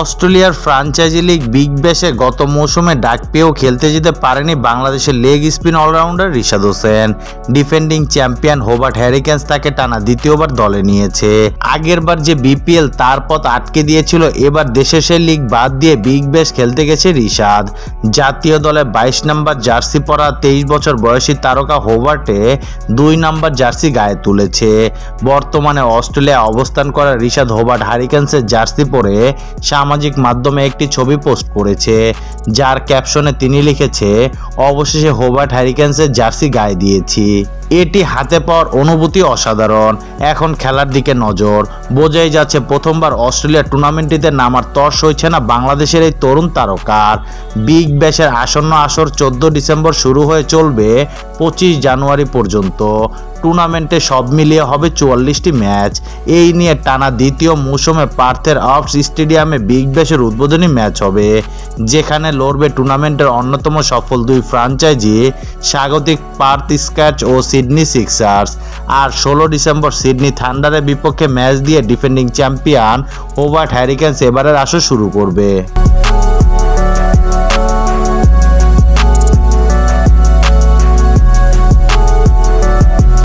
অস্ট্রেলিয়ার franchise league big ব্যাশে গত মৌসুমে ডাক পেয়েও খেলতে যেতে পারেনি বাংলাদেশের leg spin allrounder Rishad Hossain. Defending champion Hobart Hurricanes তাকে টানা দ্বিতীয়বার দলে নিয়েছে। আগেরবার যে বিপিএল তার পথ আটকে দিয়েছিল, এবার দেশের সেই লিগ বাদ দিয়ে বিগ ব্যাশ খেলতে গেছে রিশাদ। জাতীয় দলে বাইশ নম্বর জার্সি পরা তেইশ বছর বয়সী তারকা হোবার্টে দুই নম্বর জার্সি গায়ে তুলেছে। বর্তমানে অস্ট্রেলিয়া অবস্থান করা রিশাদ হোবার্ট হারিকেন্সের জার্সি পরে সামাজিক মাধ্যমে একটি ছবি পোস্ট করেছে, যার ক্যাপশনে তিনি লিখেছে, অবশেষে হোবার্ট হ্যারিকেন্সের জার্সি গায়ে দিয়েছি। এটি হাতে পাওয়ার অনুভূতি অসাধারণ। এখন খেলার দিকে নজর। বোঝাই যাচ্ছে প্রথমবার অস্ট্রেলিয়া টুর্নামেন্টটিতে নামার তর হয়েছে না বাংলাদেশের এই তরুণ তারকার। বিগ ব্যাশের আসন্ন আসর চোদ্দ ডিসেম্বর শুরু হয়ে চলবে পঁচিশ জানুয়ারি পর্যন্ত। টুর্নামেন্টে সব মিলিয়ে হবে চুয়াল্লিশটি ম্যাচ। এই নিয়ে টানা দ্বিতীয় মৌসুমে পার্থের অফস স্টেডিয়ামে বিগ ব্যাশের উদ্বোধনী ম্যাচ হবে, যেখানে লড়বে টুর্নামেন্টের অন্যতম সফল দুই ফ্রাঞ্চাইজি স্বাগতিক পার্থ স্ক্যাচ ও সিডনি সিক্সার্স। আর ষোলো ডিসেম্বর সিডনি থান্ডারের বিপক্ষে ম্যাচ দিয়ে ডিফেন্ডিং চ্যাম্পিয়ন হোবার্ট হ্যারিকেন্স এবারের আসর শুরু করবে।